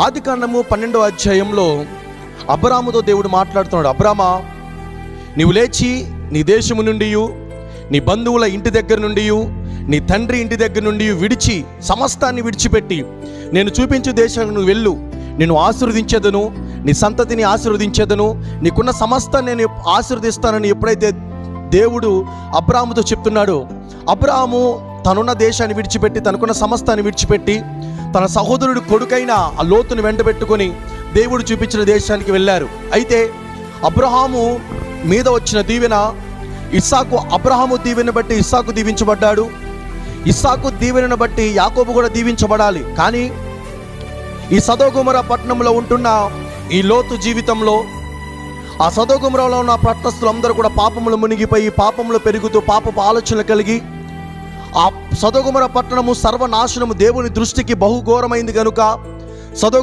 ఆది కాండము పన్నెండో అధ్యాయంలో అబ్రాముతో దేవుడు మాట్లాడుతున్నాడు అబ్రామా నీవు లేచి నీ దేశము నుండి నీ బంధువుల ఇంటి దగ్గర నుండి నీ తండ్రి ఇంటి దగ్గర నుండి విడిచి సమస్తాన్ని విడిచిపెట్టి నేను చూపించు దేశానికి నువ్వు వెళ్ళు. నేను ఆశీర్వదించేదను నీ సంతతిని ఆశీర్వదించేదను నీకున్న సమస్తాన్ని నేను ఆశీర్వదిస్తానని ఎప్పుడైతే దేవుడు అబ్రాముతో చెప్తున్నాడు అబ్రాము తనున్న దేశాన్ని విడిచిపెట్టి తనకున్న సమస్తాన్ని విడిచిపెట్టి తన సహోదరుడు కొడుకైన ఆ లోతుని వెంటబెట్టుకొని దేవుడు చూపించిన దేశానికి వెళ్ళారు. అయితే అబ్రహాము మీద వచ్చిన దీవెన ఇస్సాకు అబ్రహాము దీవెన బట్టి ఇస్సాకు దీవించబడ్డాడు. ఇస్సాకు దీవెనను బట్టి యాకోబు కూడా దీవించబడాలి. కానీ ఈ సదోగుమర పట్టణంలో ఉంటున్న ఈ లోతు జీవితంలో ఆ సదోగుమరలో ఉన్న పట్టణస్తులందరూ కూడా పాపములు మునిగిపోయి పాపములు పెరుగుతూ పాపపు ఆలోచనలు కలిగి ఆ సదగుమర పట్టణము సర్వనాశనము దేవుని దృష్టికి బహుఘోరమైంది కనుక సదో